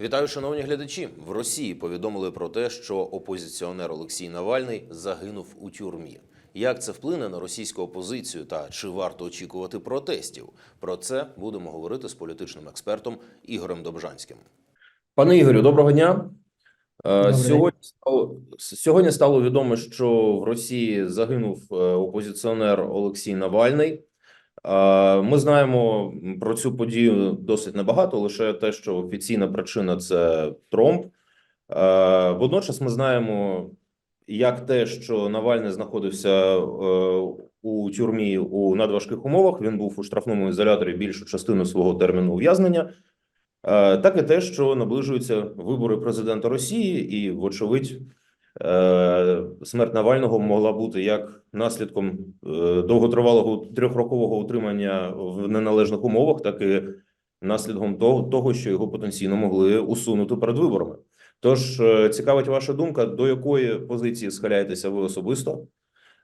Вітаю, шановні глядачі. В Росії повідомили про те, що опозиціонер Олексій Навальний загинув у тюрмі. Як це вплине на російську опозицію та чи варто очікувати протестів? Про це будемо говорити з політичним експертом Ігорем Добжанським. Пане Ігорю, доброго дня. Е, Добрий. Сьогодні стало сьогодні стало відомо, що в Росії загинув е, опозиціонер Олексій Навальний. Ми знаємо про цю подію досить небагато, лише те, що офіційна причина це Тромп. Водночас ми знаємо, як те, що Навальний знаходився е, у тюрмі у надважких умовах. Він був у штрафному ізоляторі більшу частину свого терміну ув'язнення. Е, Так і те, що наближуються вибори президента Росії, і, вочевидь, смерть Навального могла бути як наслідком е, довготривалого трьохрокового утримання в неналежних умовах, так і наслідком того, того, що його потенційно могли усунути перед виборами. Тож е, цікавить ваша думка, до якої позиції схиляєтеся ви особисто?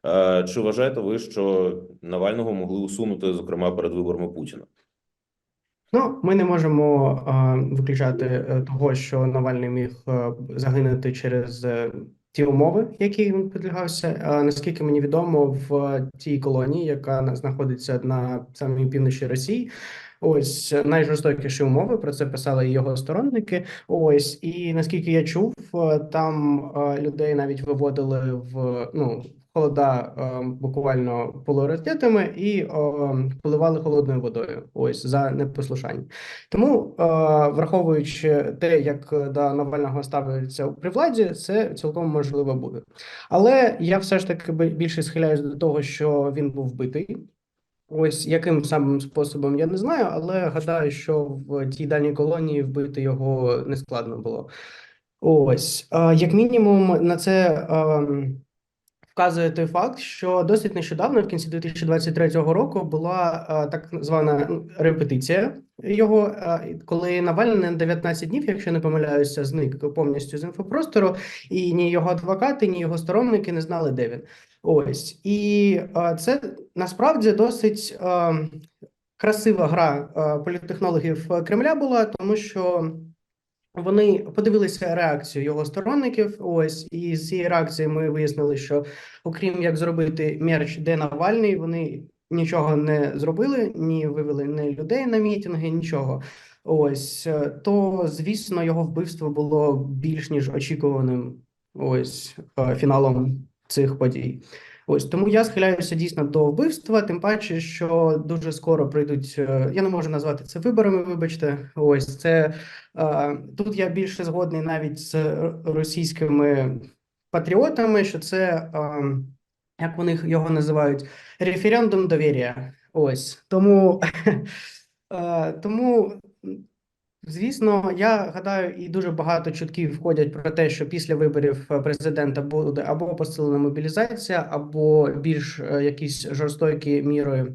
Е, Чи вважаєте ви, що Навального могли усунути, зокрема, перед виборами Путіна? Ну, ми не можемо е, виключати е, того, що Навальний міг е, загинути через е, ті умови, які він підлягався. Наскільки мені відомо, в тій колонії, яка знаходиться на самій півночі Росії, ось найжорстокіші умови. Про це писали його сторонники. Ось і наскільки я чув, е, там е, людей навіть виводили в ну. Холода е, буквально полурететами і е, поливали холодною водою. Ось за непослушання. Тому, е, враховуючи те, як до Навального ставляться при владі, це цілком можливо буде. Але я все ж таки більше схиляюсь до того, що він був вбитий. Ось яким самим способом я не знаю, але гадаю, що в тій дальній колонії вбити його не складно було. Ось, е, як мінімум, на це. Ем, Вказує той факт, що досить нещодавно, в кінці 2023 року, була е, так звана ну, репетиція його, е, коли Навальний на 19 днів, якщо не помиляюся, зник повністю з інфопростору, і ні його адвокати, ні його сторонники не знали, де він. Ось і е, це насправді досить е, красива гра політтехнологів Кремля була, тому що. Вони подивилися реакцію його сторонників. Ось і з цієї реакції ми вияснили, що окрім як зробити мерч, де Навальний, вони нічого не зробили, ні вивели ні людей на мітинги, нічого. Ось е, то, звісно, його вбивство було більш ніж очікуваним. Ось е, фіналом цих подій. Ось тому я схиляюся дійсно до вбивства, тим паче, що дуже скоро прийдуть. е, Я не можу назвати це виборами. Вибачте, ось це е, тут. Я більше згодний навіть з російськими патріотами, що це е, як вони його називають референдум довір'я. Ось тому, тому. Звісно, я гадаю, і дуже багато чутків входять про те, що після виборів е, президента буде або посилена мобілізація, або більш е, якісь жорстокі міри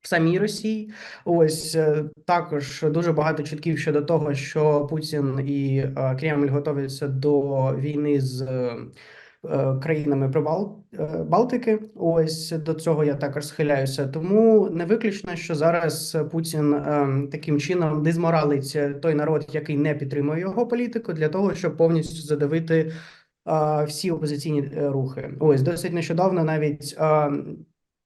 в самій Росії. Ось е, також дуже багато чутків щодо того, що Путін і Кремль готуються до війни з країнами Прибал... е. Ось до цього я також схиляюся. Тому не виключно, що зараз Путін е, таким чином дезморалить той народ, який не підтримує його політику, для того, щоб повністю задавити е, всі опозиційні е, рухи. Ось досить нещодавно навіть.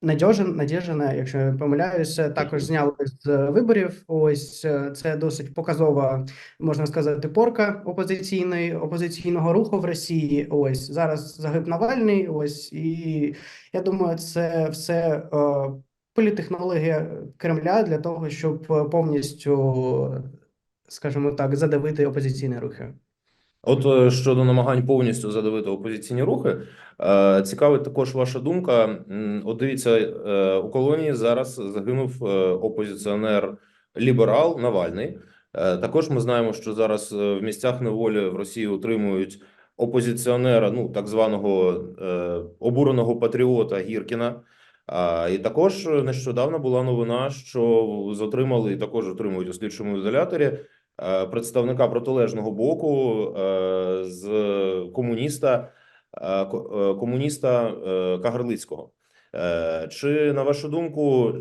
Е, Надежин, Надєжина, якщо я помиляюся, також зняли з виборів. Ось е, це досить показова, можна сказати, порка опозиційної опозиційного руху в Росії. Ось зараз загиб Навальний. Ось і я думаю, це все е, політехнологія Кремля для того, щоб е, повністю, скажімо так, задавити опозиційні рухи. От е, щодо намагань повністю задавити опозиційні рухи, е, цікавить також ваша думка. От дивіться, е, у колонії зараз загинув опозиціонер ліберал Навальний. Також ми знаємо, що зараз в місцях неволі в Росії утримують опозиціонера, ну так званого обуреного патріота Гіркіна. А, і також нещодавно була новина, що затримали і також отримують у слідчому ізоляторі представника протилежного боку е, з комуніста е, е, комуніста е, Кагарлицького. Е, Чи на вашу думку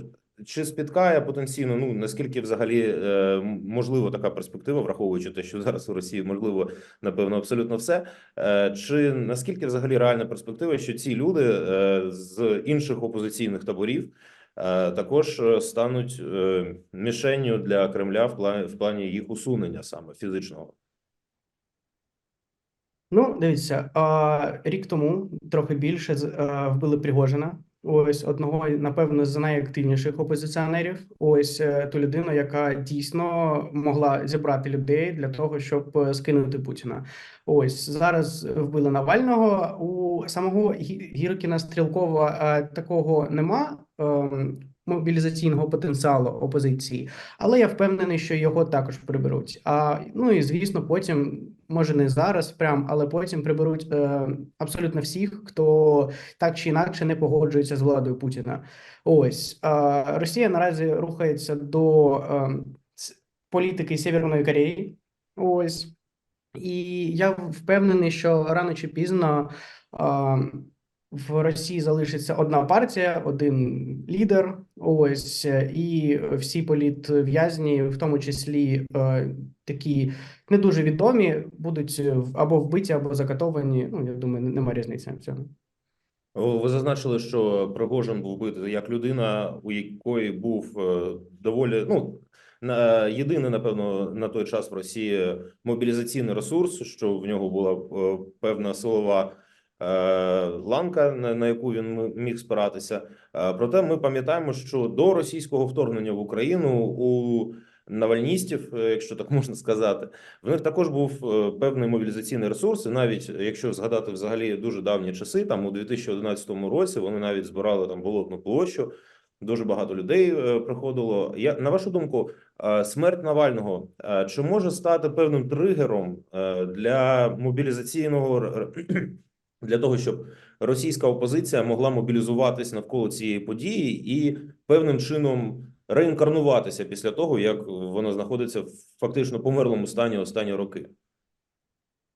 чи спіткає потенційно? Ну наскільки взагалі е, можливо така перспектива, враховуючи те, що зараз у Росії можливо напевно абсолютно все. Е, чи наскільки взагалі реальна перспектива, що ці люди е, з інших опозиційних таборів е, також е, стануть е, мішенню для Кремля в плані в плані їх усунення саме фізичного? Ну, дивіться, рік тому трохи більше а, вбили Пригожина. Ось одного, напевно, з найактивніших опозиціонерів. Ось е, ту людину, яка дійсно могла зібрати людей для того, щоб е, скинути Путіна. Ось зараз вбили Навального. У самого Гі- Гіркіна Стрілкова е, такого нема. Ем, Мобілізаційного потенціалу опозиції, але я впевнений, що його також приберуть. А ну і звісно, потім може не зараз, прям, але потім приберуть е, абсолютно всіх, хто так чи інакше не погоджується з владою Путіна. Ось Росія наразі рухається до е, політики Сєвєрної Кореї. Ось і я впевнений, що рано чи пізно а, в Росії залишиться одна партія, один лідер. Ось і всі політв'язні, в тому числі е, такі не дуже відомі, будуть або вбиті, або закатовані. Ну я думаю, немає різниці в цьому. Ви зазначили, що Пригожин був вбитий як людина, у якої був е, доволі ну на єдиний, напевно, на той час в Росії мобілізаційний ресурс, що в нього була е, певна силова ланка, на, яку він міг спиратися. Е, Проте ми пам'ятаємо, що до російського вторгнення в Україну у навальністів, е, якщо так можна сказати, в них також був е, певний мобілізаційний ресурс, і навіть якщо згадати взагалі дуже давні часи, там у 2011 році вони навіть збирали там болотну площу. Дуже багато людей е, приходило. Я на вашу думку, е, смерть Навального е, чи може стати певним тригером е, для мобілізаційного для того, щоб російська опозиція могла мобілізуватись навколо цієї події і певним чином реінкарнуватися після того, як вона знаходиться в фактично померлому стані останні роки?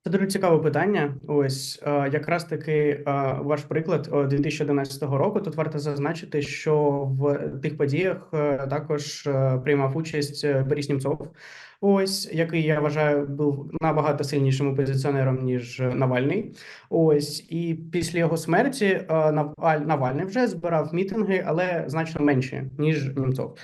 Це дуже цікаве питання. Ось е, якраз таки е, ваш приклад е, 2011 року. Тут варто зазначити, що в тих подіях е, також е, приймав участь е, Борис Німцов, ось який я вважаю був набагато сильнішим опозиціонером ніж Навальний. Ось і після його смерті е, Наваль- Навальний вже збирав мітинги, але значно менші ніж Німцов.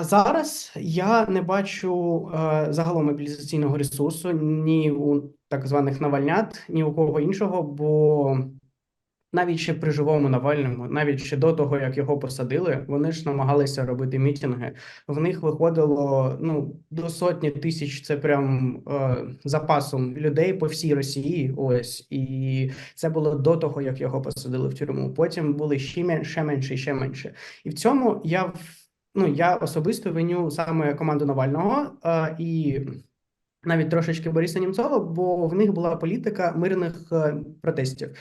Зараз я не бачу е, загалом мобілізаційного ресурсу ні у так званих Навальнят, ні у кого іншого, бо навіть ще при живому Навальному, навіть ще до того, як його посадили, вони ж намагалися робити мітинги. В них виходило ну до сотні тисяч. Це прям е, запасом людей по всій Росії. Ось і це було до того, як його посадили в тюрму. Потім були ще менше, ще менше, ще менше. І в цьому я ну я особисто виню саме команду Навального е, і навіть трошечки Бориса Німцова, бо в них була політика мирних е, протестів.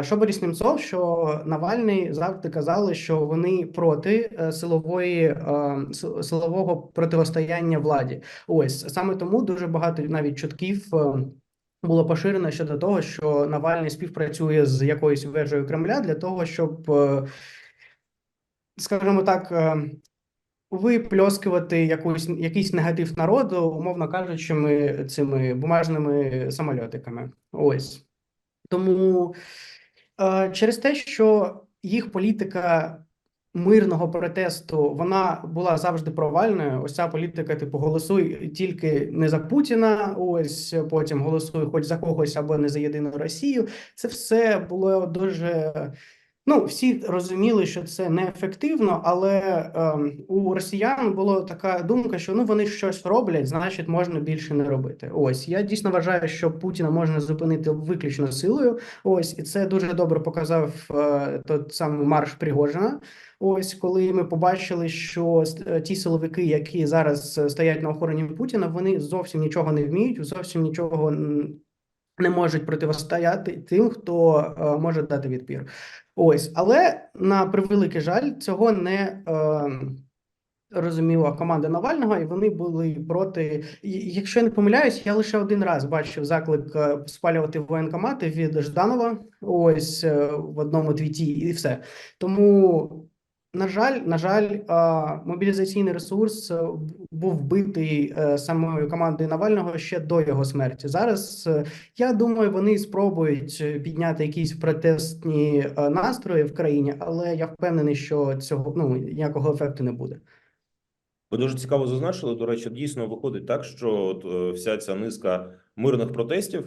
Що Борис Німцов, що Навальний завжди казали, що вони проти е, силової е, силового протистояння владі. Ось саме тому дуже багато навіть чутків. е, Було поширено щодо того, що Навальний співпрацює з якоюсь вежею Кремля для того, щоб, е, скажімо так, е, випльоскувати якусь якийсь негатив народу, умовно кажучи, ми цими бумажними самольотиками. Ось тому е, через те, що їх політика мирного протесту вона була завжди провальною. Ось ця політика, типу, голосуй тільки не за Путіна, ось потім голосуй хоч за когось або не за єдину Росію. Це все було дуже. Ну, всі розуміли, що це неефективно, але ем, у росіян була така думка, що ну вони щось роблять, значить можна більше не робити. Ось я дійсно вважаю, що Путіна можна зупинити виключно силою. Ось і це дуже добре показав е, тот самий марш Пригожина. Ось коли ми побачили, що е, ті силовики, які зараз е, стоять на охороні Путіна, вони зовсім нічого не вміють, зовсім нічого не можуть протистояти тим, хто е, може дати відпір. Ось, але на превеликий жаль, цього не е, розуміла команда Навального, і вони були проти. Якщо я не помиляюсь, я лише один раз бачив заклик е, спалювати воєнкомати від Жданова. Ось в одному твіті, і все. Тому На жаль, на жаль, мобілізаційний ресурс е, був вбитий е, самою командою Навального ще до його смерті. Зараз е, я думаю, вони спробують підняти якісь протестні настрої в країні, але я впевнений, що цього ну ніякого ефекту не буде. Ви дуже цікаво зазначили. До речі, дійсно виходить так, що вся ця низка мирних протестів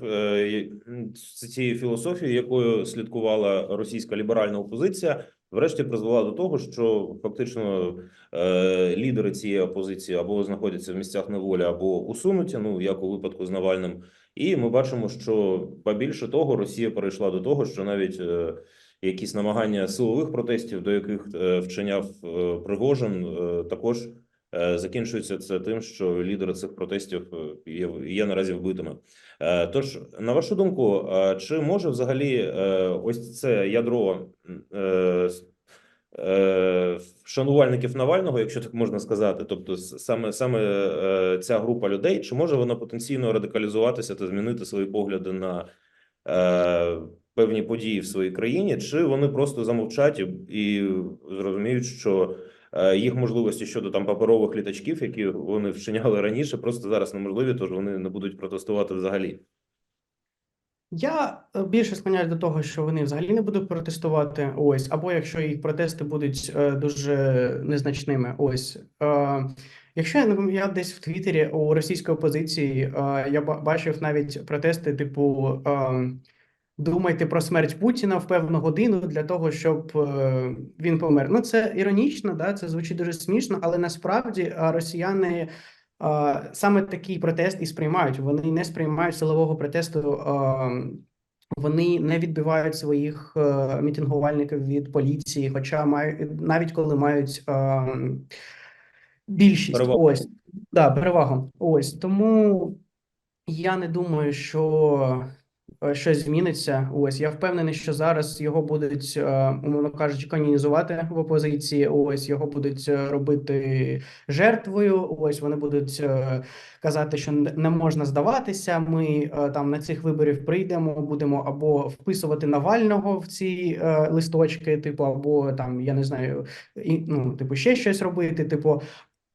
з цією філософією, якою слідкувала російська ліберальна опозиція, врешті призвела до того, що фактично е, лідери цієї опозиції або знаходяться в місцях неволі, або усунуті. Ну як у випадку з Навальним. І ми бачимо, що побільше того, Росія перейшла до того, що навіть е, якісь намагання силових протестів, до яких е, вчиняв е, Пригожин, е, також Закінчується це тим, що лідери цих протестів е, є, є наразі вбитими. Е, Тож, на вашу думку, е, чи може взагалі е, ось це ядро е, е, шанувальників Навального, якщо так можна сказати, тобто саме саме е, ця група людей, чи може вона потенційно радикалізуватися та змінити свої погляди на е, певні події в своїй країні, чи вони просто замовчать і, зрозуміють, що е, їх можливості щодо там паперових літачків, які вони вчиняли раніше, просто зараз неможливі, тож вони не будуть протестувати взагалі. Я е, більше склоняюсь до того, що вони взагалі не будуть протестувати. Ось, або якщо їх протести будуть е, дуже незначними. Ось е, якщо я не я десь в Твіттері у російської опозиції е, я бачив навіть протести, типу. Е, Думайте про смерть Путіна в певну годину для того, щоб е, він помер. Ну це іронічно, да, це звучить дуже смішно, але насправді росіяни саме такий протест і сприймають. Вони не сприймають силового протесту. Вони не відбивають своїх е, мітингувальників від поліції, хоча мають навіть коли мають більшість. Перевагу. Ось да, перевагу. Ось тому я не думаю, що е, щось зміниться. Ось я впевнений, що зараз його будуть, е, умовно кажучи, канонізувати в опозиції. Ось його будуть е, робити жертвою. Ось вони будуть е, казати, що не можна здаватися. Ми е, там на цих виборів прийдемо, будемо або вписувати Навального в ці е, листочки, типу, або там я не знаю, і, ну типу ще щось робити. Типу,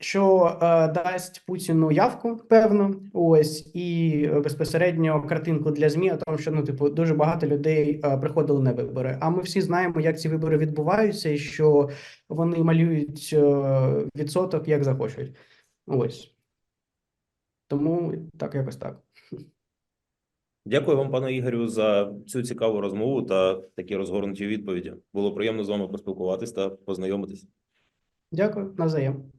що е, дасть Путіну явку певну, ось і безпосередньо картинку для змі, о тому, що ну типу дуже багато людей е, приходили на вибори. А ми всі знаємо, як ці вибори відбуваються, і що вони малюють е, відсоток як захочуть. Ось тому так, якось так. Дякую вам, пане Ігорю, за цю цікаву розмову та такі розгорнуті відповіді. Було приємно з вами поспілкуватись та познайомитись. Дякую, навзаєм.